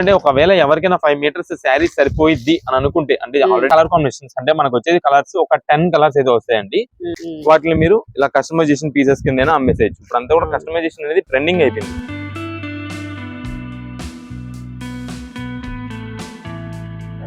అంటే ఒకవేళ ఎవరికైనా ఫైవ్ మీటర్స్ శారీ సరిపోయిద్ది అని అనుకుంటే అంటే Hmm. ఆల్రెడీ కలర్ కాంబినేషన్స్ అంటే మనకు వచ్చేది కలర్స్ ఒక టెన్ కలర్స్ అయితే వస్తాయండి వాటిని మీరు ఇలా కస్టమైజేషన్ పీసెస్ కింద అమ్మేసేయచ్చు ఇప్పుడు అంతా కూడా Hmm. కస్టమైజేషన్ అనేది ట్రెండింగ్ అయిపోయింది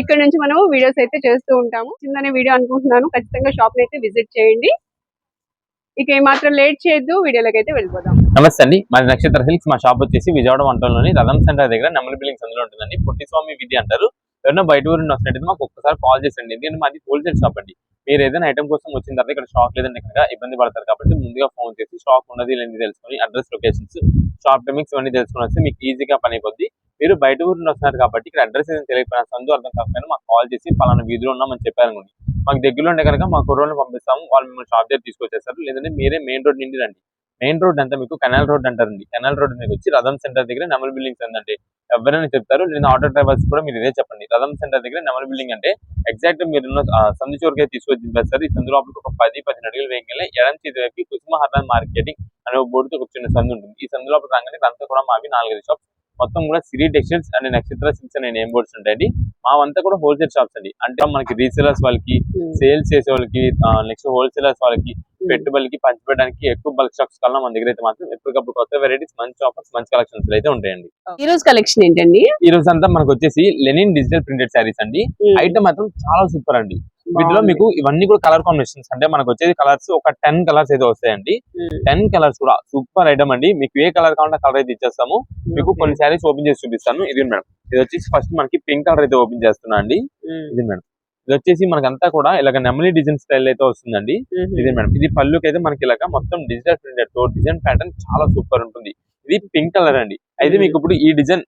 ఇక్కడ నుంచి మనము వీడియోస్ అయితే చేస్తూ ఉంటాము. చిన్ననే వీడియో అనుకుంటున్నాను. ఖచ్చితంగా షాప్ అయితే విజిట్ చేయండి. ఇక ఏమాత్రం లేట్ చేయొద్దు. వీడియోలోకి అయితే వెళ్ళిపోదాం. నమస్తే అండి. మాది నక్షత్ర హిల్స్ మా షాప్ వచ్చేసి విజయవాడ వంటలోని రథం సెంటర్ దగ్గర నెమలి బిల్డింగ్స్ అందులో ఉంటుందండి. పొట్టి స్వామి విధి అంటారు. ఎవరైనా బయట ఊరిని వస్తున్నట్టు మాకు ఒక్కసారి కాల్ చేసండి ఎందుకంటే మాది హోల్సేల్ షాప్ అండి. మీరు ఏదైనా ఐటమ్ కోసం వచ్చిన తర్వాత ఇక్కడ స్టాక్ లేదండి ఇక్కడ ఇబ్బంది పడతారు కాబట్టి ముందుగా ఫోన్ చేసి స్టాక్ ఉన్నది లేని తెలుసుకొని అడ్రస్ లొకేషన్స్ షాప్ టైమింగ్స్ ఇవన్నీ తెలుసుకొని వస్తే మీకు ఈజీగా పని అయిపోద్ది. మీరు బయట ఊరిని వస్తున్నారు కాబట్టి ఇక్కడ అడ్రస్ ఏదైనా తెలియకపోయినా సందు అర్థం కాకపోయినా మాకు కాల్ చేసి పలానా వీధిలో ఉన్నామని చెప్పారనుకోండి. మాకు దగ్గరలో ఉండే కనుక మా కుర్రోళ్ళని పంపిస్తాము వాళ్ళు మిమ్మల్ని షాప్ దగ్గర తీసుకొచ్చేస్తారు. లేదంటే మీరే మెయిన్ రోడ్ నిండి రండి మెయిన్ రోడ్ అంతా మీకు కెనాల్ రోడ్ అంటారండి. కెనాల్ రోడ్ మీకు వచ్చి రథం సెంటర్ దగ్గర నెమల్ బిల్డింగ్స్ ఏంటంటే ఎవరైనా చెప్తారు. లేదా ఆటో డ్రైవర్స్ కూడా మీరు ఇదే చెప్పండి. రథం సెంటర్ దగ్గర నెమల్ బిల్డింగ్ అంటే ఎగ్జాక్ట్ మీరు సందు చోరుకే తీసుకొచ్చి దింపేస్తారు. ఈ సందు లోపలికి ఒక పది పదిహేను అడుగులు వేయగలే ఎడం చేతి వైపు కుసుమ మార్కెటింగ్ అనే ఒక బోర్డుతో ఒక చిన్న సందు ఉంటుంది. ఈ సందు లోపల రాగానే అంతా కూడా మావి నాలుగైదు షాప్స్ మొత్తం కూడా Siri textiles and Nakshatra silks అనే నేమ్ బోర్డ్స్ ఉంటాయండి. మావంతా కూడా హోల్సేల్ షాప్స్ అండి. అంటే మనకి రీసేలర్స్ వాళ్ళకి సేల్స్ చేసే వాళ్ళకి నెక్స్ట్ హోల్సేలర్స్ వాళ్ళకి పెట్టుబడికి పంచిపెట్టడానికి ఎక్కువ బల్క్ స్టాక్స్ కన్నా మన దగ్గర అయితే మాత్రం ఎప్పటికప్పుడు కొత్త వెరైటీస్ మంచి ఆఫర్స్ మంచి కలెక్షన్స్ అయితే ఉంటాయండి. ఈ రోజు కలెక్షన్ ఏంటండి? ఈ రోజు అంతా మనకు వచ్చేసి లెనిన్ డిజిటల్ ప్రింటెడ్ శారీస్ అండి. ఐటమ్ మాత్రం చాలా సూపర్ అండి. వీటిలో. మీకు ఇవన్నీ కూడా కలర్ కాంబినేషన్స్ అంటే మనకు వచ్చేది కలర్స్ ఒక టెన్ కలర్స్ అయితే వస్తాయండి. టెన్ కలర్స్ కూడా సూపర్ ఐటమ్ అండి. మీకు ఏ కలర్ కావాలంటే కలర్ అయితే ఇచ్చేస్తాము. మీకు. కొన్ని శారీస్ ఓపెన్ చేసి చూపిస్తాను. ఇది మేడం. ఇది వచ్చేసి ఫస్ట్ మనకి పింక్ కలర్ అయితే ఓపెన్ చేస్తున్నా అండి. ఇది మేడం. ఇది వచ్చేసి మనకంతా కూడా ఇలాగ నెమలి డిజైన్ స్టైల్ అయితే వస్తుందండి. ఇది మేడం. ఇది పళ్ళుకి అయితే మనకి ఇలాగ మొత్తం డిజిటల్ ప్రింటెడ్తో డిజైన్ ప్యాటర్న్ చాలా సూపర్ ఉంటుంది. ఇది పింక్ కలర్ అండి. అయితే. మీకు ఇప్పుడు ఈ డిజైన్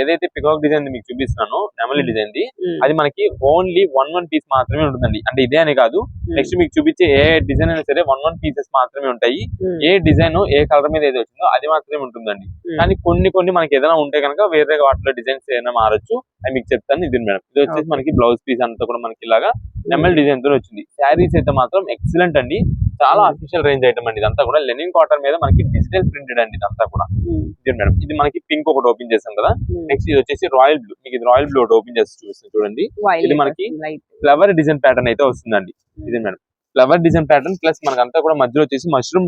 ఏదైతే పికాక్ డిజైన్ మీకు చూపిస్తున్నానో నెమలి డిజైన్ ది. అది మనకి ఓన్లీ వన్ వన్ పీస్ మాత్రమే ఉంటుందండి అంటే ఇదే అని కాదు. నెక్స్ట్ మీకు చూపించే ఏ డిజైన్ అయినా సరే వన్ వన్ పీసెస్ మాత్రమే ఉంటాయి. ఏ డిజైన్ ఏ కలర్ మీద ఏది వచ్చిందో అది మాత్రమే ఉంటుందండి. కానీ కొన్ని కొన్ని మనకి ఏదైనా ఉంటే కనుక వేరే వాటిలో డిజైన్స్ ఏదైనా మారచ్చు అది మీకు చెప్తాను ఇది మేడం ఇది వచ్చేసి. మనకి బ్లౌజ్ పీస్ అంతా కూడా మనకి ఇలాగా నెమల్ డిజైన్తో వచ్చింది శారీస్ అయితే మాత్రం ఎక్సలెంట్ అండి చాలా. అఫీషియల్ రేంజ్ ఐటమ్ అండి ఇదంతా కూడా లెనిన్ కాటన్ మీద మనకి డిజిటల్ ప్రింటెడ్ అండి ఇదంతా కూడా. ఇది మేడం ఇది మనకి పింక్ ఒకటి ఓపెన్ చేసాం కదా. నెక్స్ట్ ఇది వచ్చేసి రాయల్ బ్లూ మీకు ఇది రాయల్ బ్లూ ఒకటి ఓపెన్ చేసి చూపిస్తాను చూడండి. ఇది మనకి. ఫ్లవర్ డిజైన్ ప్యాటర్న్ అయితే వస్తుందండి. ఇది madam? Flower design pattern plus మనకంతా కూడా మధ్యలో వచ్చేసి మష్రూమ్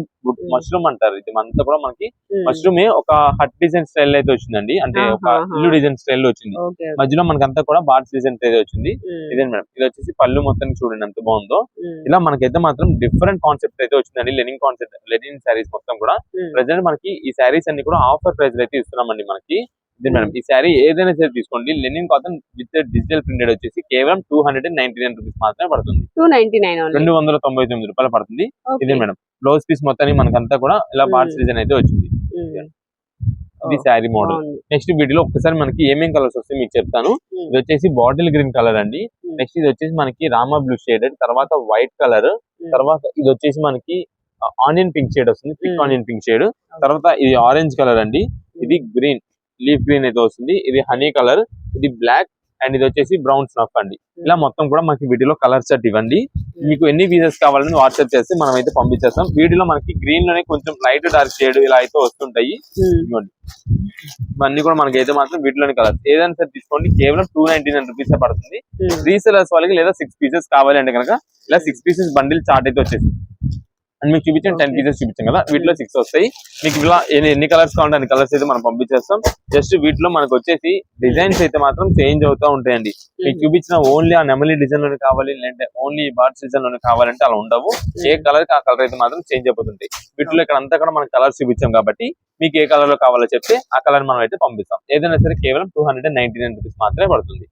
మష్రూమ్ అంటారు ఇది అంతా కూడా మనకి. మష్రూమ్ ఒక హట్ డిజైన్ స్టైల్ అయితే వచ్చిందండి అంటే ఒక. ఇల్లు డిజైన్ స్టైల్ వచ్చింది. మధ్యలో మనకంతా కూడా బార్డ్స్ డిజైన్ అయితే వచ్చింది. ఇదే మేడం ఇది వచ్చేసి పళ్ళు మొత్తం చూడండి ఎంత బాగుందో. ఇలా మనకైతే మాత్రం డిఫరెంట్ కాన్సెప్ట్ అయితే వచ్చిందండి లెనిన్ కాన్సెప్ట్ లెనిన్ శారీస్ మొత్తం కూడా. ప్రజెంట్ మనకి ఈ శారీస్ అన్ని కూడా ఆఫర్ ప్రైస్ అయితే ఇస్తున్నామండి మనకి ఇది మేడం ఈ శారీ ఏదైనా సరే తీసుకోండి linen cotton with digital printed వచ్చేసి కేవలం two hundred and ninety nine rupees మాత్రమే పడుతుంది 299 only. రెండు వందల తొంభై తొమ్మిది రూపాయలు పడుతుంది. ఇదే మేడం బ్లౌజ్ పీస్ మొత్తానికి మనకంతా కూడా ఇలా బార్డ్స్ Hmm. డిజైన్ అయితే వచ్చింది ఉమ్. ఇది Oh, శారీ మోడల్ బాగుంది. నెక్స్ట్ వీటిలో ఒక్కసారి మనకి ఏమేం కలర్స్ వస్తాయి మీకు చెప్తాను ఉమ్. ఇది వచ్చేసి బాటిల్ గ్రీన్ కలర్ అండి Hmm. నెక్స్ట్ ఇది వచ్చేసి మనకి రామా బ్లూ షేడెడ్ తర్వాత వైట్ కలర్ Hmm. తర్వాత ఇది వచ్చేసి మనకి ఆనియన్ పింక్ షేడ్ వస్తుంది Hmm. ఆనియన్ పింక్ షేడ్ తర్వాత ఇది ఆరెంజ్ కలర్ అండి ఇది గ్రీన్ లీఫ్ గ్రీన్ అయితే వస్తుంది. ఇది హనీ కలర్ ఇది బ్లాక్ అండ్ ఇది వచ్చేసి బ్రౌన్ స్నఫ్ అండి. ఇలా మొత్తం కూడా మనకి వీటిలో కలర్ సెట్ ఇవ్వండి. మీకు ఎన్ని పీసెస్ కావాలని వాట్సాప్ చేస్తే మనం అయితే పంపించేస్తాం. వీటిలో మనకి గ్రీన్లోనే కొంచెం లైట్ డార్క్ షేడ్ ఇలా అయితే వస్తుంటాయి. ఇదిగోండి ఇవన్నీ కూడా మనకి అయితే మాత్రం వీటిలోని కలర్ ఏదైనా సరే తీసుకోండి. కేవలం టూ నైన్టీ నైన్ రూపీస్ పడుతుంది. రీసెలర్స్ వాళ్ళకి లేదా సిక్స్ పీసెస్ కావాలి అంటే కనుక ఇలా సిక్స్ పీసెస్ బండిల్ చార్ట్ అయితే వచ్చేసి అండ్ మీకు చూపించాను టెన్. పీసెస్ చూపించాం కదా. వీటిలో సిక్స్ వస్తాయి. మీకు ఇలా ఎన్ని కలర్స్ కావాలంటే అన్ని కలర్స్ అయితే మనం పంపించేస్తాం. జస్ట్ వీటిలో మనకు వచ్చేసి డిజైన్స్ అయితే మాత్రం చేంజ్ అవుతా ఉంటాయండి. మీకు చూపించిన ఓన్లీ ఆ నెమలి డిజైన్లోనే కావాలి లేదంటే ఓన్లీ బార్డ్స్ డిజైన్లోనే కావాలంటే అలా ఉండవు. ఏ కలర్కి ఆ కలర్ అయితే మాత్రం చేంజ్ అయిపోతుంటాయి. వీటిలో ఇక్కడ అంతా కూడా మనం కలర్స్ చూపించాం కాబట్టి మీకు ఏ కలర్లో కావాలో చెప్తే ఆ కలర్ మనం అయితే పంపిస్తాం. ఏదైనా సరే కేవలం two hundred and ninety nine rupees మాత్రమే పడుతుంది.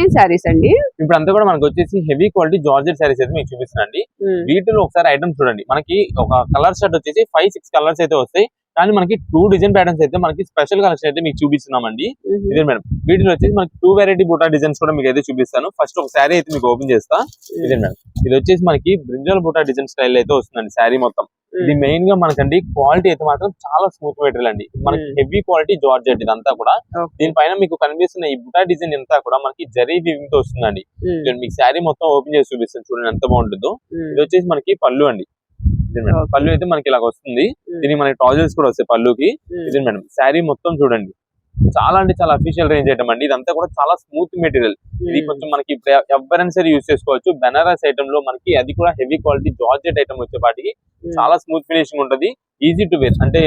ఏం శారీస్ అండి. ఇప్పుడు అంతా కూడా మనకు వచ్చేసి హెవీ క్వాలిటీ జార్జెట్ సారీస్ అయితే మీకు చూపిస్తున్నాండి వీటిలో ఒకసారి ఐటమ్ చూడండి. మనకి ఒక కలర్ షర్ట్ వచ్చేసి ఫైవ్ సిక్స్ కలర్స్ అయితే వస్తాయి. కానీ మనకి టూ డిజైన్ ప్యాటర్న్స్ అయితే మనకి స్పెషల్ కలెక్షన్ అయితే మీకు చూపిస్తున్నామండి. ఇదే మేడం. వీటిలో వచ్చేసి మనకి టూ వెరైటీ బూటా డిజైన్స్ కూడా మీకు అయితే చూపిస్తాను. ఫస్ట్ ఒక శారీ అయితే మీకు ఓపెన్ చేస్తా. ఇదే మేడం. ఇది వచ్చేసి మనకి బ్రింజల్ బూటా డిజైన్ స్టైల్ అయితే వస్తుందండి శారీ మొత్తం. ఇది మెయిన్గా మనకండి క్వాలిటీ అయితే మాత్రం చాలా స్మూత్ మెటీరియల్ అండి. మనకి. హెవీ క్వాలిటీ జార్జెట్ ఇదంతా కూడా. దీనిపైన మీకు కనిపిస్తున్న ఈ బుటా డిజైన్ అంతా కూడా మనకి జరీ వీవింగ్తో వస్తుందండి. మీకు శారీ మొత్తం ఓపెన్ చేసి చూపిస్తాను చూడండి ఎంత బాగుంటుందో. ఇది వచ్చేసి మనకి పళ్ళు అండి. ఇది మేడం Okay. పళ్ళు అయితే మనకి ఇలా వస్తుంది. దీనికి మనకి ట్రాజర్స్ కూడా వస్తాయి పళ్ళుకి. ఇది మేడం శారీ మొత్తం చూడండి. చాలా అంటే చాలా అఫీషియల్ రేంజ్ ఐటమ్ అండి. ఇదంతా కూడా చాలా స్మూత్ మెటీరియల్ ఇది ఉమ్, కొంచెం మనకి ఎవరైనా సరే యూస్ చేసుకోవచ్చు. బెనారస్ ఐటమ్లో మనకి అది కూడా హెవీ క్వాలిటీ జార్జెట్ ఐటమ్ వచ్చేపాటికి చాలా స్మూత్ ఫినిషింగ్ ఉంటది. ఈజీ టు వేర్ అంటే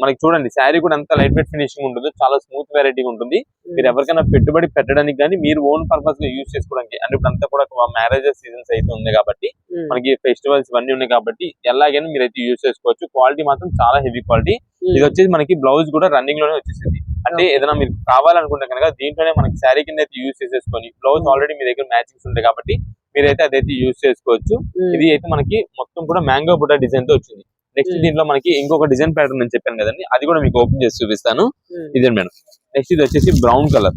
మనకి చూడండి శారీ కూడా ఎంత లైట్ వెయిట్ ఫినిషింగ్ ఉంటుంది చాలా స్మూత్ వెరైటీ ఉంటుంది. మీరు ఎవరికైనా పెట్టుబడి పెట్టడానికి కానీ మీరు ఓన్ పర్పస్గా యూస్ చేసుకోవడానికి అంటే ఇప్పుడు అంతా కూడా మ్యారేజెస్ సీజన్స్ అయితే ఉంది కాబట్టి ఉమ్, మనకి ఫెస్టివల్స్ ఇవన్నీ ఉన్నాయి కాబట్టి ఎలాగైనా మీరు అయితే యూస్ చేసుకోవచ్చు. క్వాలిటీ మాత్రం చాలా హెవీ క్వాలిటీ ఇది వచ్చేసి మనకి బ్లౌజ్ కూడా రన్నింగ్లోనే వచ్చేసింది. అంటే ఏదైనా మీరు కావాలనుకుంటే కనుక దీంట్లోనే మనకి శారీ కింద అయితే యూస్ చేసేసుకొని బ్లౌజ్ Hmm. ఆల్రెడీ మీ దగ్గర మ్యాచింగ్స్ ఉంటాయి కాబట్టి మీరైతే అదైతే యూస్ చేసుకోవచ్చు. ఉమ్, ఇది అయితే మనకి మొత్తం కూడా మ్యాంగో బుట్ట డిజైన్తో వచ్చింది. Next Hmm. దీంట్లో మనకి ఇంకొక డిజైన్ ప్యాటర్న్ నేను చెప్పాను కదండి అది కూడా మీకు ఓపెన్ చేసి చూపిస్తాను. ఇదే మేడం. నెక్స్ట్ ఇది వచ్చేసి బ్రౌన్ కలర్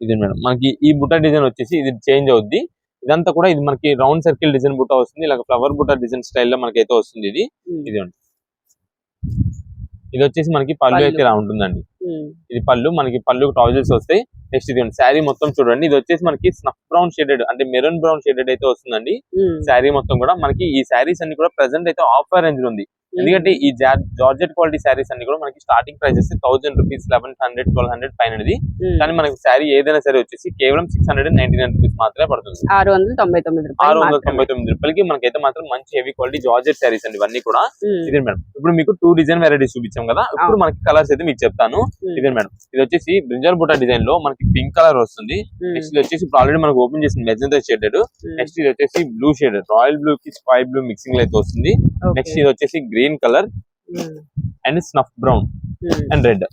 ఇదే మేడం. మనకి ఈ బుట్ట డిజైన్ వచ్చేసి ఇది చేంజ్ అవుద్ది. ఇదంతా కూడా ఇది మనకి రౌండ్ సర్కిల్ డిజైన్ బుట్ట వస్తుంది. ఇలా ఫ్లవర్ బుట్ట డిజైన్ స్టైల్లో మనకి అయితే వస్తుంది ఇది. ఉమ్, ఇది. ఇది వచ్చేసి మనకి పళ్ళు అయితే. ఇలా ఉంటుందండి. ఉమ్, ఇది పళ్ళు. మనకి పళ్ళు ట్రౌజర్స్ వస్తాయి. నెక్స్ట్ ఇది శారీ మొత్తం చూడండి. ఇది వచ్చేసి మనకి స్నఫ్ బ్రౌన్ షేడెడ్ అంటే మెరూన్ బ్రౌన్ షేడెడ్ అయితే వస్తుందండి. ఉమ్, శారీ మొత్తం కూడా మనకి ఈ శారీస్ అన్ని కూడా ప్రెసెంట్ అయితే ఆఫర్ రేంజ్ ఉంది. ఎందుకంటే ఈ జార్జెట్ క్వాలిటీ శారీస్ అన్ని కూడా మనకి starting prices thousand rupees eleven hundred twelve hundred పైన కానీ మనకి శారీ ఏదైనా సరే వచ్చేసి కేవలం six hundred ninety nine rupees మాత్రమే పడుతుంది. ఆరు వందల తొంభై తొమ్మిది ఆరు వందల. తొంభై తొమ్మిది రూపాయలకి మనకైతే మాత్రం మంచి హెవీ క్వాలిటీ జార్జెట్ శారీస్ అండి ఇవన్నీ కూడా. ఇదే మేడం ఇప్పుడు మీకు టూ డిజైన్ వెరైటీస్ చూపించాం కదా ఇప్పుడు మనకి కలర్స్ అయితే మీకు చెప్తాను. ఇదే మేడం ఇది వచ్చేసి బ్రింజల్ బుట్ట డిజైన్లో మనకి పింక్ కలర్ వస్తుంది. నెక్స్ట్ ఇది వచ్చేసి ఇప్పుడు ఆల్రెడీ మనకు ఓపెన్ చేసిన మెజంతా షేడెడ్ నెక్స్ట్ ఇది వచ్చేసి బ్లూ షేడెడ్ రాయల్ బ్లూ కి స్కై బ్లూ మిక్సింగ్ అయితే వస్తుంది. నెక్స్ట్ ఇది వచ్చేసి green colour um, and snuff brown and red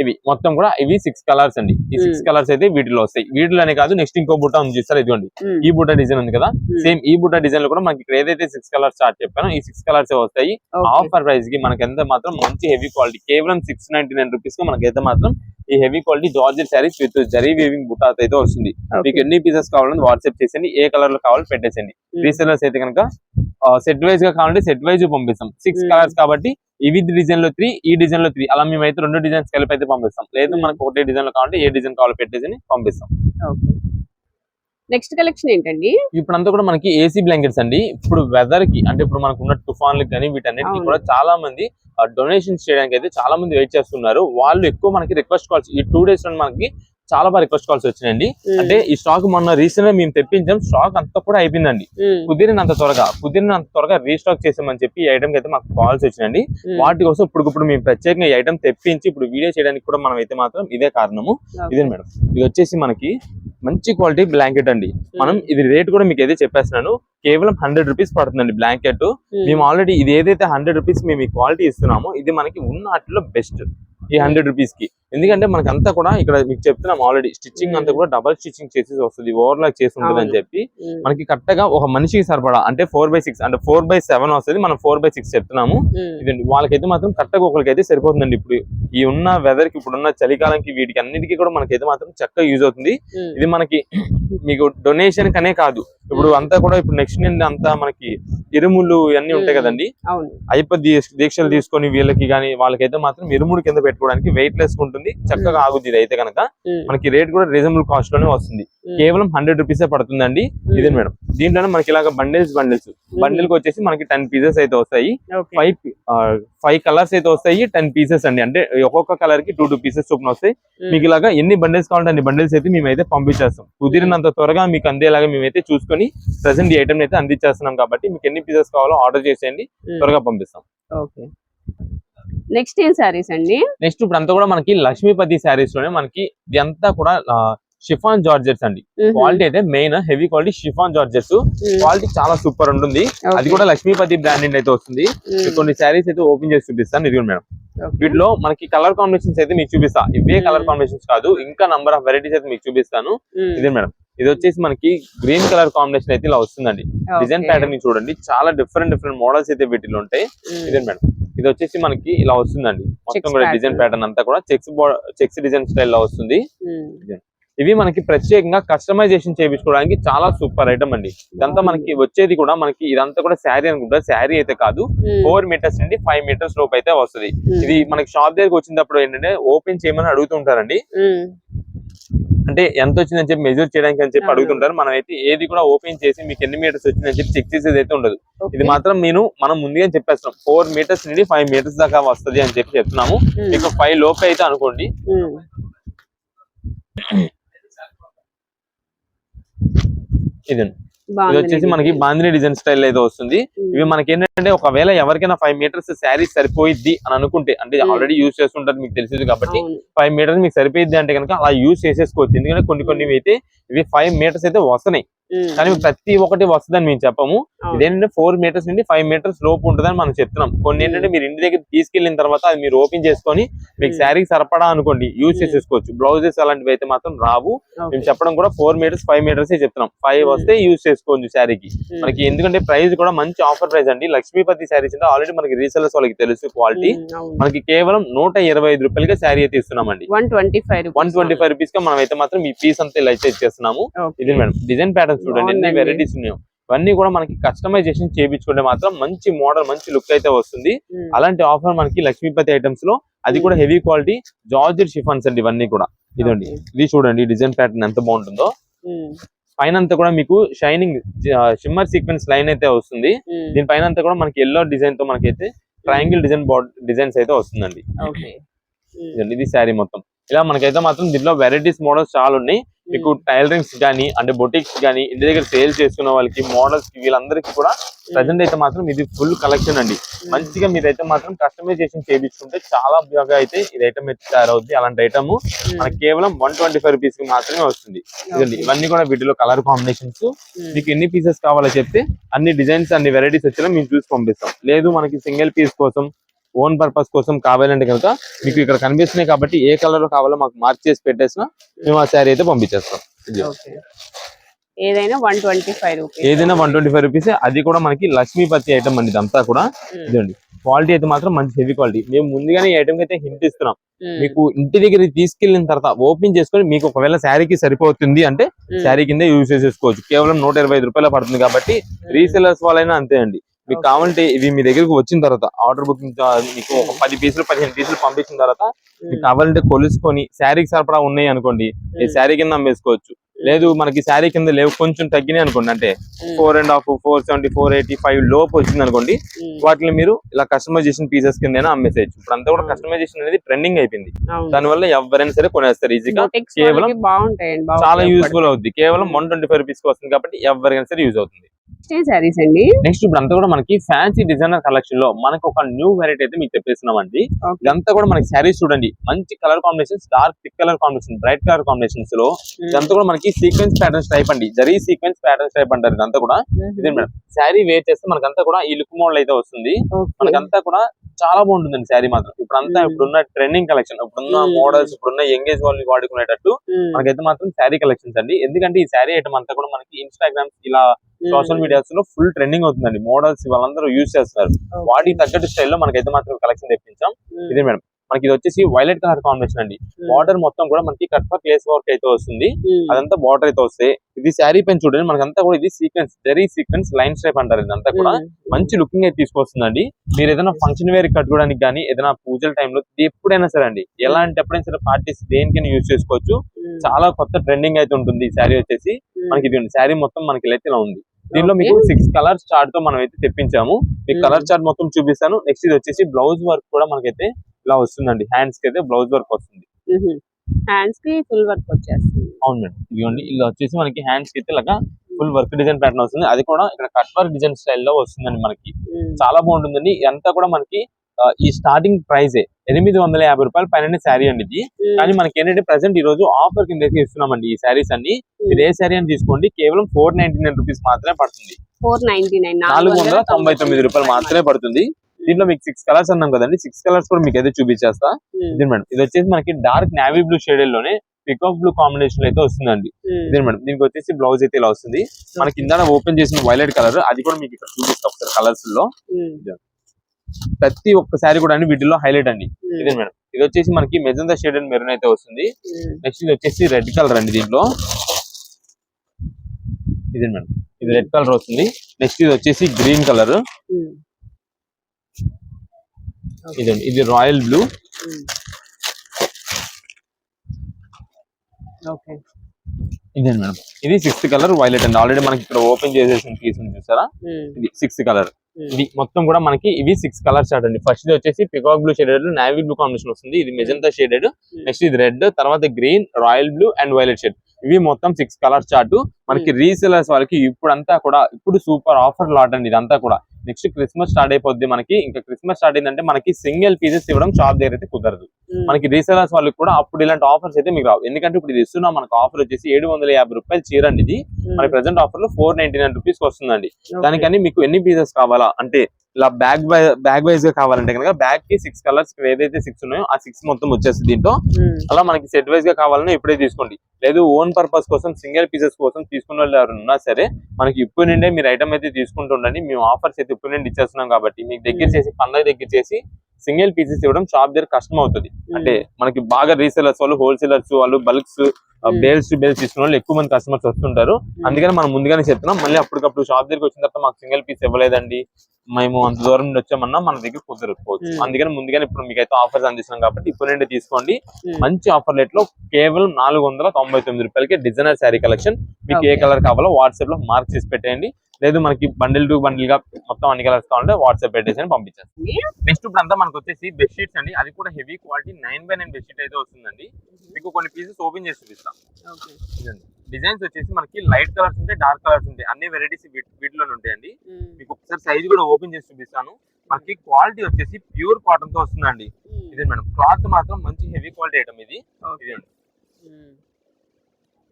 ఇవి మొత్తం కూడా ఇవి సిక్స్ కలర్స్ అండి. ఈ సిక్స్ Hmm. కలర్స్ అయితే వీటిలో వస్తాయి. వీటిలోనే కాదు నెక్స్ట్ ఇంకో బుట్ట ఉంది చూస్తారు ఇదిగోండి. ఉమ్, ఈ బుట్ట డిజైన్ ఉంది కదా. సేమ్ ఈ బుట్ట డిజైన్లో కూడా మనకి ఇక్కడ ఏదైతే సిక్స్ కలర్స్ స్టార్ట్ చెప్పానో ఈ సిక్స్ కలర్స్ వస్తాయి. ఆఫర్ ప్రైస్కి మనకి ఎంత మాత్రం మంచి హెవీ క్వాలిటీ కేవలం సిక్స్ నైన్టీ నైన్ రూపీస్కి మనకి అయితే మాత్రం ఈ heavy quality georgette saris with zari weaving బుటాస్ అయితే వస్తుంది. మీకు ఎన్ని పీసెస్ కావాలని వాట్సాప్ చేసేయండి. ఏ కలర్లో కావాలో పెట్టేసేయండి. ఉమ్, రీసెలర్స్ అయితే కనుక సెట్ వైజ్గా కావాలంటే సెట్ వైజ్ పంపిస్తాం. సిక్స్. కలర్స్ కాబట్టి ఇవి డిజైన్లో త్రీ ఈ డిజైన్లో త్రీ అలా మేమైతే రెండు డిజైన్స్ కలిపి అయితే పంపిస్తాం. లేదు. మనకు ఒకటే డిజైన్లో కావాలంటే ఏ డిజైన్ కావాలో పెట్టేసి పంపిస్తాం. నెక్స్ట్ కలెక్షన్ ఏంటండి? ఇప్పుడు అంతా కూడా మనకి ఏసీ బ్లాంకెట్స్ అండి. ఇప్పుడు వెదర్కి అంటే ఇప్పుడు మనకు ఉన్న తుఫాన్లకు కానీ వీటన్నిటికీ. కూడా చాలా మంది డొనేషన్స్ చేయడానికి అయితే చాలా మంది వెయిట్ చేస్తున్నారు. వాళ్ళు ఎక్కువ మనకి రిక్వెస్ట్ కాల్స్ ఈ టూ డేస్లో మనకి చాలా బాగా రిక్వెస్ట్ కాల్స్ వచ్చినాయండి. అంటే ఈ స్టాక్ మొన్న రీసెంట్గా మేము తెప్పించాం స్టాక్ అంతా కూడా అయిపోయిందండి. కుదిరినంత త్వరగా కుదిరినంత త్వరగా రీస్టాక్ చేసామని చెప్పి ఈ ఐటమ్ అయితే మాకు కాల్స్ వచ్చినాయండి. వాటి కోసం ఇప్పుడు ఇప్పుడు మేము ప్రత్యేకంగా ఈ ఐటమ్ తెప్పించి ఇప్పుడు వీడియో చేయడానికి కూడా మనం అయితే మాత్రం ఇదే కారణము. ఇదే మేడం. ఇది వచ్చేసి మనకి మంచి క్వాలిటీ బ్లాంకెట్ అండి. మనం ఇది రేట్ కూడా మీకు అయితే చెప్పేస్తున్నాను. కేవలం హండ్రెడ్ రూపీస్ పడుతుందండి బ్లాంకెట్. మేము. ఆల్రెడీ ఇది ఏదైతే హండ్రెడ్ రూపీస్ మేము ఈ క్వాలిటీ ఇస్తున్నామో ఇది మనకి ఉన్న వాటిలో బెస్ట్. ఈ హండ్రెడ్ రూపీస్కి ఎందుకంటే మనకి అంతా కూడా ఇక్కడ మీకు చెప్తున్నాం ఆల్రెడీ స్టిచ్చింగ్ అంతా కూడా డబల్ స్టిచ్చింగ్ చేసి వస్తుంది ఓవర్లాక్ చేసి ఉంటుంది అని. చెప్పి మనకి కరెక్ట్గా ఒక మనిషికి సరిపడా అంటే ఫోర్ బై సిక్స్ అంటే ఫోర్ బై సెవెన్ వస్తుంది మనం ఫోర్ బై సిక్స్ చెప్తున్నాము. ఇదండి వాళ్ళకైతే మాత్రం కరెక్ట్గా ఒకరికైతే సరిపోతుందండి ఇప్పుడు. ఈ ఉన్న వెదర్కి ఇప్పుడున్న చలికాలంకి వీటికి అన్నిటికీ కూడా మనకైతే మాత్రం చక్కగా యూజ్ అవుతుంది. ఇది మనకి మీకు డొనేషన్ కనే కాదు. ఇప్పుడు అంతా కూడా ఇప్పుడు నెక్స్ట్ నుండి అంతా మనకి ఇరుములు ఇవన్నీ ఉంటాయి. కదండి. అయ్యప్ప దీక్ష- దీక్షలు తీసుకొని వీళ్ళకి కానీ వాళ్ళకైతే మాత్రం ఇరుముడు కింద పెట్టుకోవడానికి వెయిట్ లెస్ ఉంటుంది. ఉంటుంది చక్కగా ఆగుద్ది ఇది అయితే కనుక మనకి రేట్ కూడా రీజనబుల్ కాస్ట్లోనే వస్తుంది. కేవలం హండ్రెడ్ రూపీస్ పడుతుందండి ఉమ్, ఇదే మేడం. దీంట్లోనే మనకి ఇలాగ బండిల్స్ బండిల్స్. బండిల్ వచ్చేసి మనకి టెన్ పీసెస్ అయితే వస్తాయి. ఫైవ్ ఫైవ్ కలర్స్ అయితే వస్తాయి టెన్ పీసెస్ అండి. అంటే ఒక్కొక్క కలర్కి టూ టూ పీసెస్ చొప్పున వస్తాయి. మీకు ఇలాగా ఎన్ని బండిల్స్ కావాలంటే అన్ని బండిల్స్ అయితే మేమైతే పంపించేస్తాం. కుదిరినంత త్వరగా మీకు అందేలాగా మేమైతే చూసుకొని ప్రెసెంట్ ఈ ఐటమ్ అయితే అందించేస్తున్నాం కాబట్టి మీకు ఎన్ని పీసెస్ కావాలో ఆర్డర్ చేసేయండి. త్వరగా పంపిస్తాం. ఓకే. నెక్స్ట్ ఏం సారీస్ అండి? నెక్స్ట్ ఇప్పుడు అంతా కూడా మనకి లక్ష్మీపతి శారీస్లోనే మనకి ఇది అంతా కూడా షిఫాన్ జార్జెట్స్ అండి. క్వాలిటీ అయితే main heavy quality chiffon georgettes. Quality చాలా సూపర్ ఉంటుంది. అది కూడా లక్ష్మీపతి బ్రాండింగ్ అయితే వస్తుంది. కొన్ని శారీస్ అయితే ఓపెన్ చేసి చూపిస్తాను ఇది మేడం. వీటిలో మనకి కలర్ కాంబినేషన్స్ అయితే మీకు చూపిస్తా. ఇవే కలర్. కాంబినేషన్స్ కాదు ఇంకా నంబర్ ఆఫ్ వెరైటీస్ అయితే మీకు చూపిస్తాను. ఇదే మేడం. ఇది వచ్చేసి మనకి గ్రీన్ కలర్ కాంబినేషన్ అయితే ఇలా వస్తుందండి. డిజైన్. ప్యాటర్న్ చూడండి. చాలా డిఫరెంట్ డిఫరెంట్ మోడల్స్ అయితే వీటిలో ఉంటాయి. ఇదే మేడం. ఇది వచ్చేసి మనకి ఇలా వస్తుందండి. మొత్తం కూడా. డిజైన్ ప్యాటర్న్ అంతా కూడా చెక్స్ చెక్స్ డిజైన్ స్టైల్లో వస్తుంది. ఉమ్, ఇవి మనకి ప్రత్యేకంగా కస్టమైజేషన్ చేయించుకోవడానికి చాలా సూపర్ ఐటమ్ అండి. ఇదంతా మనకి వచ్చేది కూడా మనకి ఇదంతా కూడా శారీ అనుకుంటా శారీ అయితే కాదు. ఫోర్ మీటర్స్ నుండి ఫైవ్ మీటర్స్ లోపు అయితే వస్తుంది. ఇది మనకి షాప్ దగ్గరికి వచ్చినప్పుడు ఏంటంటే ఓపెన్ చేయమని అడుగుతుంటారండి అంటే ఎంత వచ్చిందని చెప్పి మెజర్ చేయడానికి అని చెప్పి. అడుగుతుంటారు. మనం అయితే ఏది కూడా ఓపెన్ చేసి మీకు ఎన్ని మీటర్స్ వచ్చిందని చెప్పి చెక్ చేసేది అయితే ఉండదు. ఇది మాత్రం నేను మనం ముందుగా చెప్పేస్తున్నాం. ఫోర్ మీటర్స్ నుండి ఫైవ్ మీటర్స్ దాకా వస్తది అని చెప్పి చెప్తున్నాము. మీకు ఫైవ్ లోపే అయితే అనుకోండి. ఉమ్, ఇది వచ్చేసి మనకి. బాందిని డిజైన్ స్టైల్ అయితే వస్తుంది ఇవి మనకి ఏంటంటే ఒకవేళ ఎవరికైనా ఫైవ్ మీటర్స్ శారీ సరిపోయిద్ది అని అనుకుంటే అంటే. ఆల్రెడీ యూస్ చేస్తుంటారు మీకు తెలిసింది కాబట్టి. ఫైవ్ మీటర్స్ మీకు సరిపోయిద్ది అంటే కనుక అలా యూస్ చేసేసుకోవచ్చు ఎందుకంటే కొన్ని కొన్ని అయితే ఇవి ఫైవ్ మీటర్స్ అయితే వస్తున్నాయి కానీ ప్రతి ఒక్కటి వస్తుందని మేము చెప్పము. ఇదేంటంటే ఫోర్ మీటర్స్ నుండి ఫైవ్ మీటర్స్ లోపు ఉంటుందని మనం చెప్తున్నాం కొన్ని ఏంటంటే మీరు ఇంటి దగ్గర తీసుకెళ్ళిన తర్వాత అది మీరు ఓపెన్ చేసుకొని మీకు. శారీకి సరిపడా అనుకోండి యూజ్. చేసేసుకోవచ్చు బ్లౌజెస్ అలాంటివి అయితే మాత్రం రావు. మేము చెప్పడం కూడా ఫోర్ మీటర్స్ ఫైవ్ మీటర్స్ చెప్తున్నాం ఫైవ్. వస్తే యూజ్ చేసుకోవచ్చు శారీకి మనకి ఎందుకంటే ప్రైస్ కూడా మంచి ఆఫర్ ప్రైస్ అండి లక్ష్మీపతి శారీస్ అంటే ఆల్రెడీ మనకి రీసెలర్స్ వాళ్ళకి తెలుసు క్వాలిటీ. మనకి కేవలం నూట ఇరవై ఐదు రూపాయలకే శారీ అయితే ఇస్తున్నామండి one twenty five one twenty five రూపీస్గా మనం అయితే మాత్రం ఈ పీస్ అంతా ఇలా అయితే ఇచ్చేస్తున్నాము. ఇది మేడం డిజైన్ ప్యాటర్న్స్ చూడండి ఎన్ని. వెరైటీస్ ఉన్నాయో. ఇవన్నీ కూడా మనకి కస్టమైజేషన్ చేయించుకుంటే మాత్రం మంచి మోడల్ మంచి లుక్ అయితే వస్తుంది. అలాంటి ఆఫర్ మనకి లక్ష్మీపతి ఐటమ్స్లో. అది కూడా హెవీ క్వాలిటీ జార్జెట్ షిఫాన్స్ అండి ఇవన్నీ కూడా. ఇదండి. ఇది చూడండి డిజైన్ ప్యాటర్న్ ఎంత బాగుంటుందో. పైన అంతా కూడా మీకు షైనింగ్ షిమ్మర్ సీక్వెన్స్ లైన్ అయితే వస్తుంది. దీని పైన అంతా కూడా మనకి ఎల్లో డిజైన్తో మనకైతే ట్రయాంగిల్ డిజైన్ డిజైన్స్ అయితే వస్తుందండి. ఇది శారీ మొత్తం. ఇలా మనకైతే మాత్రం దీంట్లో వెరైటీస్ మోడల్స్ చాలా ఉన్నాయి. మీకు టైలరింగ్స్ కానీ అంటే బొటిక్స్ కానీ ఇంటి దగ్గర సేల్ చేసుకున్న వాళ్ళకి మోడల్స్కి వీళ్ళందరికీ కూడా ప్రజెంట్ అయితే మాత్రం ఇది ఫుల్ కలెక్షన్ అండి. మంచిగా మీరైతే మాత్రం కస్టమైజేషన్ చేయించుకుంటే చాలా బాగా అయితే ఇది ఐటమ్ అయితే తయారవుద్ది. అలాంటి ఐటమ్ మనకి కేవలం వన్ ట్వంటీ ఫైవ్ రూపీస్కి మాత్రమే వస్తుంది. ఇదండి. ఇవన్నీ కూడా వీటిలో కలర్ కాంబినేషన్స్. మీకు ఎన్ని పీసెస్ కావాలో చెప్తే అన్ని డిజైన్స్ అన్ని వెరైటీస్ వచ్చినా మేము చూసి పంపిస్తాం. లేదు మనకి సింగిల్ పీస్ కోసం ఓన్ పర్పస్ కోసం కావాలంటే కనుక మీకు ఇక్కడ కనిపిస్తున్నాయి కాబట్టి ఏ కలర్ కావాలో మాకు మార్క్ చేసి పెట్టేసిన మేము ఆ శారీ అయితే పంపించేస్తాం. ఏదైనా వన్ ట్వంటీ ఫైవ్ రూపీస్ ఏదైనా వన్ ట్వంటీ ఫైవ్ రూపీస్ అది కూడా మనకి లక్ష్మీపతి ఐటమ్ అండి ఇదంతా కూడా. ఇదండి క్వాలిటీ అయితే మాత్రం మంచి హెవీ క్వాలిటీ మేము ముందుగానే ఈ ఐటమ్ అయితే హింట్ ఇస్తున్నాం. మీకు ఇంటి దగ్గర తీసుకెళ్ళిన తర్వాత ఓపెన్ చేసుకొని మీకు ఒకవేళ శారీకి సరిపోతుంది అంటే శారీ కింద యూజ్ చేసేసుకోవచ్చు. కేవలం నూట ఇరవై ఐదు రూపాయలు పడుతుంది కాబట్టి రీసెలర్స్ వాళ్ళైనా అంతే అండి. మీకు. కావాలంటే ఇవి మీ దగ్గరకు వచ్చిన తర్వాత ఆర్డర్ బుకింగ్ మీకు ఒక పది పీసులు పదిహేను పీసులు పంపించిన తర్వాత మీకు కావాలంటే కొలుసుకొని శారీకి సరిపడా ఉన్నాయి అనుకోండి. ఈ శారీ కింద అమ్మేసుకోవచ్చు. లేదు మనకి శారీ కింద లేవు కొంచెం తగ్గినాయి అనుకోండి. అంటే four and half four seventy four eighty five లోపు వచ్చింది అనుకోండి వాటిని మీరు ఇలా కస్టమైజేషన్ పీసెస్ కింద అమ్మేసేయచ్చు. ఇప్పుడు అంతా కూడా. కస్టమైజేషన్ అనేది ట్రెండింగ్ అయిపోయింది. దానివల్ల ఎవరైనా సరే కొనేస్తారు ఈజీగా కేవలం చాలా యూస్ఫుల్ అవుద్ది. కేవలం వన్ ట్వంటీ ఫైవ్ రూపీస్ వస్తుంది కాబట్టి ఎవరికైనా సరే యూజ్ అవుతుంది. శారీస్ అండి? నెక్స్ట్ ఇప్పుడు అంతా కూడా మనకి ఫ్యాన్సీ డిజైనర్ కలెక్షన్లో మనకు ఒక న్యూ వెరైటీ అయితే మీకు చెప్పేస్తున్నాం అండి. ఇదంతా కూడా మనకి శారీస్ చూడండి. మంచి colour combinations dark thick colour combination bright colour కాంబినేషన్స్లో ఇదంతా కూడా మనకి సీక్వెన్స్ ప్యాటర్న్స్ టైప్ అండి. జరీ సీక్వెన్స్ ప్యాటర్న్స్ టైప్ అంటారు ఇదంతా కూడా. ఇదే మేడం? శారీ వేర్ చేస్తే మనకంతా కూడా ఈ లుక్ మోడల్ అయితే వస్తుంది. మనకంతా కూడా చాలా బాగుంటుందండి శారీ మాత్రం. ఇప్పుడంతా. ఇప్పుడున్న ట్రెండింగ్ కలెక్షన్ ఇప్పుడున్న. మోడల్స్ ఇప్పుడున్న యంగేజ్ వాళ్ళు వాడుకునేటట్టు మనకైతే మాత్రం శారీ కలెక్షన్స్ అండి. ఎందుకంటే ఈ శారీ ఐటమ్ అంతా కూడా మనకి ఇన్స్టాగ్రామ్ ఇలా సోషల్ మీడియాస్లో ఫుల్ ట్రెండింగ్ అవుతుందండి. మోడల్స్ వాళ్ళందరూ యూజ్ చేస్తున్నారు. వాటికి తగ్గట్టు స్టైల్లో మనకైతే మాత్రం కలెక్షన్ తెప్పించాం. ఇదే మేడం. మనకి ఇది వచ్చేసి వైలెట్ కలర్ కాంబినేషన్ అండి. బార్డర్ మొత్తం కూడా మనకి కట్ ఫర్ ప్లేస్ వర్క్ అయితే వస్తుంది. అదంతా బార్డర్ అయితే వస్తాయి ఇది శారీ పెన్ చూడండి. మనకంతా కూడా ఇది sequence zari sequence line stripe అంటారు ఇదంతా కూడా. మంచి లుకింగ్ అయితే తీసుకొస్తుందండి. మీరు ఏదైనా ఫంక్షన్ వేర్ కట్టుకోవడానికి కానీ ఏదైనా పూజల టైంలో ఎప్పుడైనా సరే అండి ఎలాంటి ఎప్పుడైనా సరే పార్టీస్ దేనికైనా యూజ్ చేసుకోవచ్చు. చాలా కొత్త ట్రెండింగ్ అయితే ఉంటుంది ఈ శారీ వచ్చేసి. మనకి ఇది శారీ మొత్తం మనకి ఇలా అయితే ఇలా ఉంది. దీనిలో మీకు. సిక్స్ కలర్స్ చార్ట్తో మనం అయితే తెప్పించాము. మీకు Hmm. కలర్ చార్ట్ మొత్తం చూపిస్తాను. నెక్స్ట్ ఇది వచ్చేసి బ్లౌజ్ వర్క్ కూడా మనకైతే ఇలా వస్తుందండి. హ్యాండ్స్కి అయితే బ్లౌజ్ వర్క్ వస్తుంది. హ్యాండ్స్కి ఫుల్ వర్క్ వచ్చేస్తుంది. అవును మేడం. ఇదిగోండి ఇలా వచ్చేసి మనకి హ్యాండ్స్కి అయితే ఇలాగా ఫుల్ వర్క్ డిజైన్ ప్యాటర్న్ వస్తుంది. అది కూడా ఇక్కడ కట్ వర్క్ డిజైన్ స్టైల్లో వస్తుందండి మనకి. చాలా బాగుంటుందండి. ఇదంతా కూడా మనకి ఈ స్టార్టింగ్ ప్రైస్ ఎనిమిది వందల యాభై రూపాయల పైన శారీ అండి ఇది. కానీ మనకి ఏంటంటే ప్రెసెంట్ ఈ రోజు ఆఫర్ కింద ఇస్తున్నామండి ఈ శారీస్ అన్ని. మీరు ఏ శారీ అని తీసుకోండి కేవలం ఫోర్ నైన్టీ నైన్ రూపీస్ మాత్రమే పడుతుంది. ఫోర్ నైన్టీ నైన్ నాలుగు వందల తొంభై తొమ్మిది రూపాయలు మాత్రమే పడుతుంది. దీంట్లో మీకు సిక్స్ కలర్స్ అన్నాం కదండి. సిక్స్ కలర్స్ కూడా మీకు అయితే చూపించేస్తా. ఇది మేడం? ఇది వచ్చేసి మనకి డార్క్ నావీ బ్లూ షేడ్లోనే పికాక్ బ్లూ కాంబినేషన్ అయితే వస్తుందండి. ఇదే మేడం? దీనికి వచ్చేసి బ్లౌజ్ అయితే ఇలా వస్తుంది. మనకి ఇందాక ఓపెన్ చేసిన వైలెట్ కలర్ అది కూడా మీకు ఇక్కడ చూపిస్తా ఒకసారి కలర్స్లో. ప్రతి ఒక్క శారీ కూడా అండి వీటిలో హైలైట్ అండి. ఇదే మేడం? ఇది వచ్చేసి మనకి మెజంతా షేడ్ అండ్ మెరూన్ అయితే వస్తుంది. నెక్స్ట్ ఇది వచ్చేసి రెడ్ కలర్ అండి దీంట్లో. ఇదే మేడం? ఇది రెడ్ కలర్ వస్తుంది. నెక్స్ట్ ఇది వచ్చేసి గ్రీన్ కలర్ ఇదండి. ఇది రాయల్ బ్లూ. ఇదండి మేడం. ఇది సిక్స్త్ కలర్ వైలెట్ అండి. ఆల్రెడీ మనకి ఇక్కడ ఓపెన్ చేసేసిన పీస్ ఉంది చూసారా? ఇది సిక్స్త్ కలర్. ఇది మొత్తం కూడా మనకి ఇవి సిక్స్ కలర్ షార్ట్ అండి. ఫస్ట్ ఇది వచ్చేసి peacock blue shaded navy blue combination వస్తుంది. ఇది మెజంతా షేడెడ్. నెక్స్ట్ ఇది రెడ్ తర్వాత green royal blue and violet shade. ఇవి మొత్తం సిక్స్ కలర్ చార్ట్. మనకి రీసెలర్స్ వాళ్ళకి ఇప్పుడంతా కూడా ఇప్పుడు సూపర్ ఆఫర్ లాట్ అండి ఇదంతా కూడా. నెక్స్ట్ క్రిస్మస్ స్టార్ట్ అయిపోద్ది మనకి. ఇంకా క్రిస్మస్ స్టార్ట్ అయిందంటే మనకి సింగిల్ పీసెస్ ఇవ్వడం షాప్ దగ్గర అయితే కుదరదు. మనకి రీసెలర్స్ వాళ్ళకి కూడా అప్పుడు ఇలాంటి ఆఫర్స్ అయితే మీకు రావు. ఎందుకంటే ఇప్పుడు ఇది ఇస్తున్నాం మనకు ఆఫర్ వచ్చేసి ఏడు వందల యాభై రూపాయలు చీర అండి ఇది. మన ప్రెసెంట్ ఆఫర్లో ఫోర్ నైన్టీ నైన్ రూపీస్ వస్తుందండి. దానికని మీకు ఎన్ని పీసెస్ కావాలా? అంటే ఇలా బ్యాగ్ బ్యాగ్ వైజ్గా కావాలంటే కనుక బ్యాగ్కి సిక్స్ కలర్స్ ఏదైతే సిక్స్ ఉన్నాయో ఆ సిక్స్ మొత్తం వచ్చేస్తుంది దీంట్లో. అలా మనకి సెట్ వైజ్గా కావాలన్నా ఇప్పుడే తీసుకోండి. లేదు ఓన్ పర్పస్ కోసం సింగిల్ పీసెస్ కోసం తీసుకున్న వాళ్ళు ఉన్నా సరే మనకి ఇప్పుడు నుండే మీరు ఐటమ్ అయితే తీసుకుంటుండండి మేము ఆఫర్స్ అయితే ఇప్పుడు నుండి ఇచ్చేస్తున్నాం కాబట్టి మీకు దగ్గర చేసి పండగ దగ్గర చేసి సింగిల్ పీసెస్ ఇవ్వడం షాప్ దగ్గర కష్టం అవుతుంది. అంటే మనకి బాగా రీసెలర్స్ వాళ్ళు హోల్సేలర్స్ వాళ్ళు బల్క్స్. బేల్స్ టు బేల్స్ తీసుకున్న వాళ్ళు ఎక్కువ మంది కస్టమర్స్ వస్తుంటారు. అందుకని మనం ముందుగానే చెప్తున్నాం. మళ్ళీ అప్పటికప్పుడు షాప్ దగ్గరికి వచ్చిన తర్వాత మాకు సింగిల్ పీస్ ఇవ్వలేదండి. మేము అంత దూరం నుండి వచ్చామన్నా మన దగ్గర కుదరకపోవచ్చు. అందుకని ముందుగానే ఇప్పుడు మీకు అయితే ఆఫర్స్ అందిస్తున్నాం కాబట్టి ఇప్పుడు నుండి తీసుకోండి. మంచి ఆఫర్ రేట్లో కేవలం నాలుగు వందల తొంభై తొమ్మిది రూపాయలకి డిజైనర్ శారీ కలెక్షన్ మీకు ఏ. కలర్ కావాలో వాట్సాప్లో మార్క్ చేసి పెట్టేయండి. లేదు మనకి బండిల్ టు బండిల్గా మొత్తం అన్ని కలర్స్ కావాలంటే వాట్సాప్ పెట్టేసి పంపించేస్తాం. నెక్స్ట్ ఇప్పుడు అంతా మనకు వచ్చేసి బెడ్షీట్స్ అండి. అది కూడా heavy quality nine by nine bedsheet అయితే వస్తుందండి. మీకు కొన్ని పీసెస్ ఓపెన్ చేసి చూపిస్తాం. డిజైన్స్ వచ్చేసి మనకి లైట్ కలర్స్ ఉంటాయి డార్క్ కలర్స్ ఉంటాయి. అన్ని వెరైటీస్ వీటిలోనే ఉంటాయండి. మీకు ఒకసారి సైజ్ కూడా ఓపెన్ చేసి చూపిస్తాను. మనకి క్వాలిటీ వచ్చేసి ప్యూర్ కాటన్తో వస్తుందండి. ఇదే మేడం. క్లాత్ మాత్రం మంచి హెవీ క్వాలిటీ ఐటమ్ ఇది.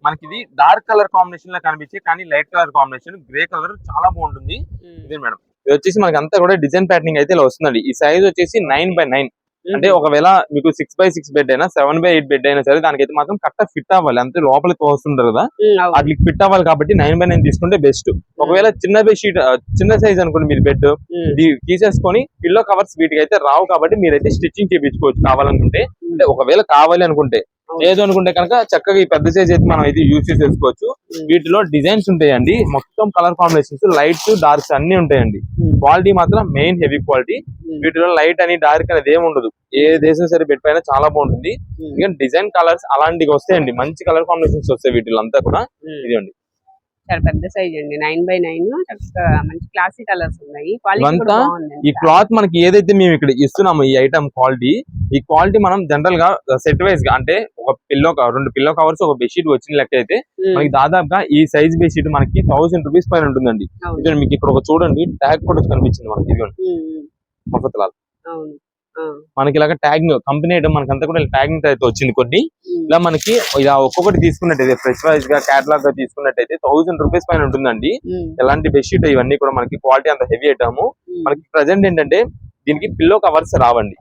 మనకి ఇది డార్క్ కలర్ కాంబినేషన్ లా కనిపించే కానీ light colour combination grey colour చాలా బాగుంటుంది. ఇదే మేడం. ఇది వచ్చేసి మనకి అంతా కూడా డిజైన్ ప్యాటర్నింగ్ అయితే ఇలా వస్తుందండి. ఈ సైజ్ వచ్చేసి నైన్ బై నైన్ అంటే ఒకవేళ మీకు సిక్స్ బై సిక్స్ బెడ్ అయినా సెవెన్ బై ఎయిట్ బెడ్ అయినా సరే దానికైతే మాత్రం కరెక్ట్ ఫిట్ అవ్వాలి. అంతే లోపలికి వస్తుంటారు కదా? వాటికి ఫిట్ అవ్వాలి కాబట్టి నైన్ బై నైన్ తీసుకుంటే బెస్ట్ ఒకవేళ చిన్న బెడ్షీట్ చిన్న సైజ్ అనుకోండి మీరు బెడ్ తీసేసుకొని పిల్లో కవర్స్ వీటికి అయితే రావు కాబట్టి మీరైతే స్టిచ్చింగ్ చేయించుకోవచ్చు కావాలనుకుంటే. అంటే ఒకవేళ కావాలి అనుకుంటే. లేదు అనుకుంటే కనుక చక్కగా ఈ పెద్ద సైజ్ అయితే మనం అయితే యూజ్ చేసేసుకోవచ్చు. వీటిలో డిజైన్స్ ఉంటాయండి. మొత్తం కలర్ కాంబినేషన్స్ లైట్స్ డార్క్స్ అన్ని ఉంటాయండి. క్వాలిటీ మాత్రం మెయిన్ హెవీ క్వాలిటీ వీటిలో లైట్ అని డార్క్ అనేది ఏమి ఉండదు. ఏ దేశం సరే పెట్టిపోయినా చాలా బాగుంటుంది. ఎందుకంటే డిజైన్ కలర్స్ అలాంటివి వస్తాయండి. మంచి కలర్ కాంబినేషన్స్ వస్తాయి వీటిలో అంతా కూడా. ఇదిగోండి. చాలా పెద్ద సైజ్ అండి. నైన్ బై నైన్ చక్కగా మంచి క్లాసీ కలర్స్ ఉన్నాయి. క్వాలిటీ ఈ క్లాత్ మనకి ఏదైతే మేము ఇక్కడ ఇస్తున్నామో ఈ ఐటమ్ క్వాలిటీ ఈ క్వాలిటీ మనం జనరల్గా సెట్ వైజ్గా అంటే ఒక పిల్లో రెండు పిల్లో కవర్స్ ఒక బెడ్షీట్ వచ్చిన లెక్క అయితే మనకి దాదాపుగా ఈ సైజ్ బెడ్షీట్ మనకి థౌసండ్ రూపీస్ పైన ఉంటుందండి. మీకు ఇక్కడ ఒక చూడండి ట్యాగ్ కూడా కనిపించింది మనకి ఇదిగోండి. మఫతలాల్. అవును. మనకి ఇలాగ ట్యాగింగ్ కంపెనీ ఐటమ్ మనకి అంతా కూడా ట్యాగింగ్ అయితే వచ్చింది కొన్ని. ఇలా మనకి ఇలా ఒక్కొక్కటి తీసుకున్నట్టయితే ఫ్రెష్ వైజ్గా క్యాటలాగ్గా తీసుకున్నట్టయితే థౌసండ్ రూపీస్ పైన ఉంటుందండి. ఎలాంటి బెడ్షీట్ ఇవన్నీ కూడా మనకి క్వాలిటీ అంత హెవీ ఐటమ్. మనకి ప్రజెంట్ ఏంటంటే దీనికి పిల్లో కవర్స్ రావండి.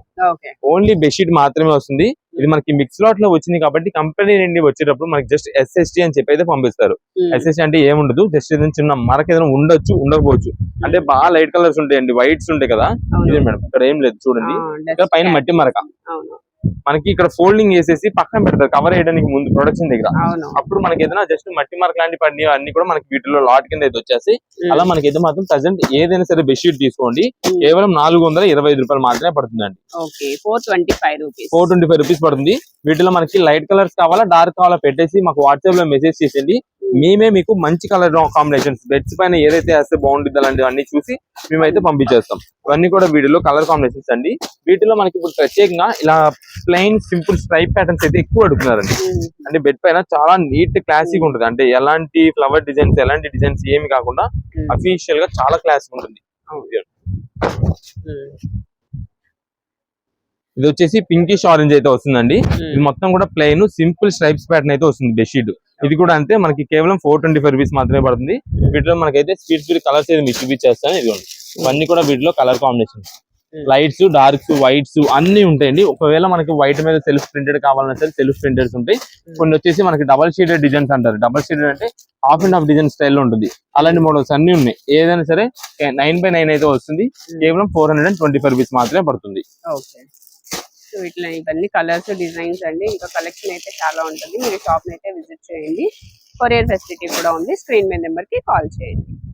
ఓన్లీ బెడ్షీట్ మాత్రమే వస్తుంది. ఇది మనకి మిక్స్ లాట్లో వచ్చింది కాబట్టి కంపెనీ నుండి వచ్చేటప్పుడు మనకి జస్ట్ ఎస్ఎస్టీ అని చెప్పి అయితే పంపిస్తారు ఎస్ఎస్టీ అంటే ఏముండదు జస్ట్ ఏదైనా చిన్న మరక ఏదైనా ఉండొచ్చు ఉండకపోవచ్చు. అంటే బాగా లైట్ కలర్స్ ఉంటాయండి వైట్స్ ఉంటాయి కదా. ఇదే మేడం ఇక్కడ ఏం లేదు చూడండి. ఇక్కడ పైన మట్టి మరక. మనకి ఇక్కడ ఫోల్డింగ్ చేసేసి పక్కన పెడతారు కవర్ చేయడానికి ముందు ప్రొడక్షన్ దగ్గర. అప్పుడు మనకి ఏదైనా జస్ట్ మట్టి మార్క్ లాంటి పడినవి అన్ని కూడా మనకి వీటిలో లాట్ కింద అయితే వచ్చేసి అలా మనకి అయితే మాత్రం ప్రజెంట్ ఏదైనా సరే బెడ్షీట్ తీసుకోండి. కేవలం నాలుగు వందల ఇరవై ఐదు రూపాయలు మాత్రమే పడుతుందండి. Four twenty five rupees four twenty five rupees పడుతుంది. వీటిలో మనకి లైట్ కలర్స్ కావాలా డార్క్ కావాలా పెట్టేసి మాకు వాట్సాప్లో మెసేజ్ చేసేయండి. మేమే మీకు మంచి కలర్ కాంబినేషన్స్ బెడ్స్ పైన ఏదైతే వేస్తే బాగుంటుంది అలాంటివి అన్ని చూసి మేమైతే పంపించేస్తాం. ఇవన్నీ కూడా వీటిలో కలర్ కాంబినేషన్స్ అండి. వీటిలో మనకి ఇప్పుడు ప్రత్యేకంగా ఇలా ప్లెయిన్ సింపుల్ స్ట్రైప్ ప్యాటర్న్స్ అయితే ఎక్కువ అడుగుతున్నారండి. అంటే బెడ్ పైన చాలా నీట్ క్లాసిక్ ఉంటుంది. అంటే ఎలాంటి ఫ్లవర్ డిజైన్స్ ఎలాంటి డిజైన్స్ ఏమి కాకుండా అఫీషియల్గా చాలా క్లాసిక్ ఉంటుంది. ఇది వచ్చేసి పింకిష్ ఆరెంజ్ అయితే వస్తుందండి. ఇది మొత్తం కూడా ప్లెయిన్ సింపుల్ స్ట్రైప్స్ ప్యాటర్న్ అయితే వస్తుంది బెడ్షీట్ ఇది కూడా అంతే. మనకి కేవలం ఫోర్ ట్వంటీ ఫైవ్ రూపీస్ మాత్రమే పడుతుంది. వీటిలో మనకైతే స్పీడ్ స్పీడ్ కలర్స్ అయితే మీకు చూపించేస్తాను ఇదిగోండి ఇవన్నీ కూడా వీటిలో colour combination Hmm. Lights darks whites అన్ని ఉంటాయండి. ఒకవేళ మనకి వైట్ మీద సెల్ఫ్ ప్రింటెడ్ కావాలన్నా సరే సెల్ఫ్ ప్రింటెడ్స్ ఉంటాయి. కొన్ని వచ్చేసి మనకి డబల్ షీడెడ్ డిజైన్స్ అంటారు. డబల్ షీడెడ్ అంటే half and half design style ఉంటుంది. అలాంటి మోడల్స్ అన్ని ఉన్నాయి. ఏదైనా సరే నైన్ బై నైన్ అయితే వస్తుంది. కేవలం four hundred and twenty five rupees మాత్రమే పడుతుంది. ఇట్లా ఇవన్నీ కలర్స్ డిజైన్స్ అండి. ఇంకా కలెక్షన్ అయితే చాలా ఉంటుంది. మీరు షాప్ అయితే విజిట్ చేయండి. కొరియర్ ఫెసిలిటీ కూడా ఉంది. స్క్రీన్ మీద నెంబర్కి కాల్ చేయండి.